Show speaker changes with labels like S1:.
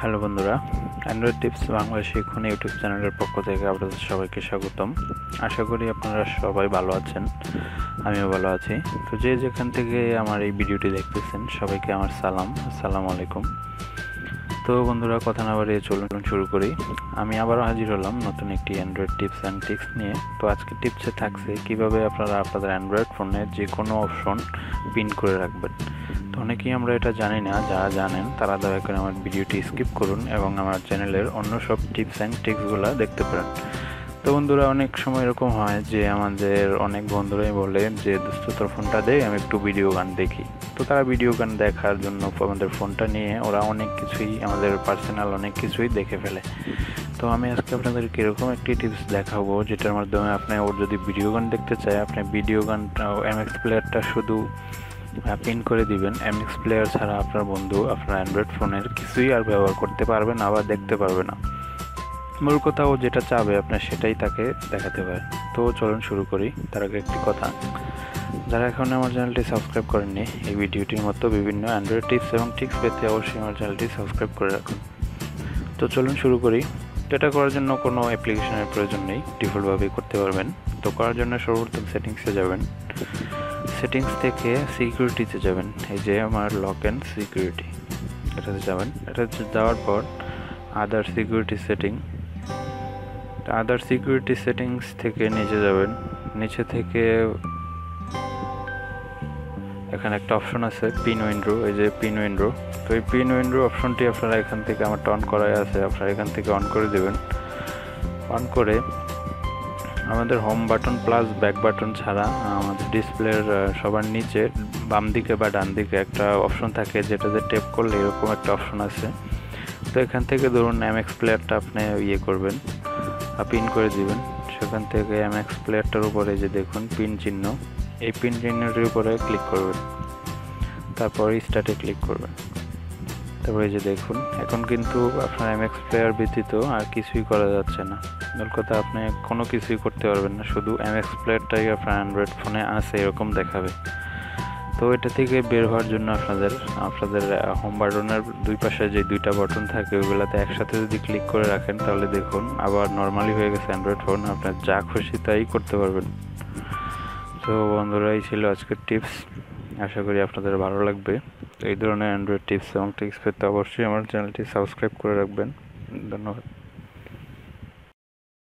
S1: Hello বন্ধুরা Android tips Bangla শিখুন YouTube চ্যানেলের পক্ষ থেকে আপনাদের সবাইকে স্বাগতম। আশা করি আপনারা সবাই ভালো আছেন, আমিও ভালো আছি। তো যে যেখান থেকে আমার এই ভিডিওটি দেখতেছেন, সবাইকে আমার সালাম, আসসালামু আলাইকুম। তো বন্ধুরা, কথা না বাড়িয়ে চলুন, শুরু করি। আমি আবারও হাজির হলাম নতুন একটি অ্যান্ড্রয়েড টিপস অ্যান্ড টিক্স নিয়ে। তো আজকে টিপসে থাকছে কীভাবে আপনারা আপনাদের অ্যান্ড্রয়েড ফোনে যে কোনো অপশন পিন করে রাখবেন। অনেকেই আমরা এটা জানি না, যারা জানেন তারা দয়া করে আমার ভিডিওটি স্কিপ করুন এবং আমার চ্যানেলের অন্য সব টিপস অ্যান্ড টিক্সগুলো দেখতে পারেন। তো বন্ধুরা, অনেক সময় এরকম হয় যে আমাদের অনেক বন্ধুরাই বলে যে, দোস্ত, তোর ফোনটা দে, আমি একটু ভিডিও গান দেখি। তো তারা ভিডিও গান দেখার জন্য আমাদের ফোনটা নিয়ে ওরা অনেক কিছুই, আমাদের পার্সোনাল অনেক কিছুই দেখে ফেলে। তো আমি আজকে আপনাদেরকে কীরকম একটি টিপস দেখাবো যেটার মাধ্যমে আপনি ওর যদি ভিডিও গান দেখতে চায়, আপনি ভিডিও গানটা এম এক্স প্লেয়ারটা শুধু পিন করে দিবেন। এমএক্স প্লেয়ার ছাড়া আপনার বন্ধু, আপনার অ্যান্ড্রয়েড ফোনের কিছুই আর ব্যবহার করতে পারবে না আবার দেখতে পারবে না। মূল কথা ও যেটা চাবে আপনার সেটাই তাকে দেখাতে পারে তো চলুন শুরু করি। তার আগে একটি কথা। যারা এখন আমার চ্যানেলটি সাবস্ক্রাইব করেননি, এই ভিডিওটির মতো বিভিন্ন অ্যান্ড্রয়েড টিপস এবং টিক্স পেতে অবশ্যই আমার চ্যানেলটি সাবস্ক্রাইব করে রাখুন। তো চলুন শুরু করি। এটা করার জন্য কোনো অ্যাপ্লিকেশনের প্রয়োজন নেই। ডিফল্টভাবেই করতে পারবেন। তো করার জন্য সর্বপ্রথম সেটিংসে যাবেন। সেটিংস থেকে সিকিউরিটিতে যাবেন। এই যে আমার লক অ্যান্ড সিকিউরিটি এটাতে যাবেন। এটাতে যাওয়ার পর other security setting other security settings থেকে নিচে যাবেন। নিচে থেকে এখানে একটা অপশন আছে পিন উইন্ডো এই যে পিন উইন্ডো তো এই পিন উইন্ডো অপশনটি আপনারা এখান থেকে আমার অন করাই আছে। আপনারা এখান থেকে অন করে দেবেন। অন করে আমাদের home button plus back button ছাড়া আমাদের ডিসপ্লের সবার নিচে বাম দিকে বা ডান দিকে একটা অপশন থাকে যেটাতে টেপ করলে এরকম একটা অপশন আছে। তো এখান থেকে ধরুন এমএক্স প্লেয়ারটা আপনি ইয়ে করবেন পিন করে দিবেন। সেখান থেকে এমএক্স প্লেয়ারটার উপরে যে দেখুন পিন চিহ্ন, এই পিন চিহ্নটির উপরে ক্লিক করবেন। তারপর স্টার্টে ক্লিক করবেন। তারপরে যে দেখুন, এখন কিন্তু আপনার এমএক্স প্লেয়ার ব্যতীত আর কিছুই করা যাচ্ছে না। মূল কথা, আপনি কোনো কিছুই করতে পারবেন না, শুধু এমএক্স প্লেয়ারটাই আপনার অ্যান্ড্রয়েড ফোনে আছে, এরকম দেখাবে। তো এটা থেকে বের হওয়ার জন্য আপনাদের আপনাদের হোম বাটনের দুই পাশে যে দুইটা বাটন থাকে, ওইগুলোতে একসাথে যদি ক্লিক করে রাখেন, তাহলে দেখুন আবার নর্মালি হয়ে গেছে অ্যান্ড্রয়েড ফোন আপনার যা খুশি তাই করতে পারবেন। তো বন্ধুরা, এই ছিল আজকের টিপস আশা করি আপনাদের ভালো লাগবে। এই ধরনের অ্যান্ড্রয়েড টিপস এবং টিপস পেতে অবশ্যই আমার চ্যানেলটি সাবস্ক্রাইব করে রাখবেন। ধন্যবাদ।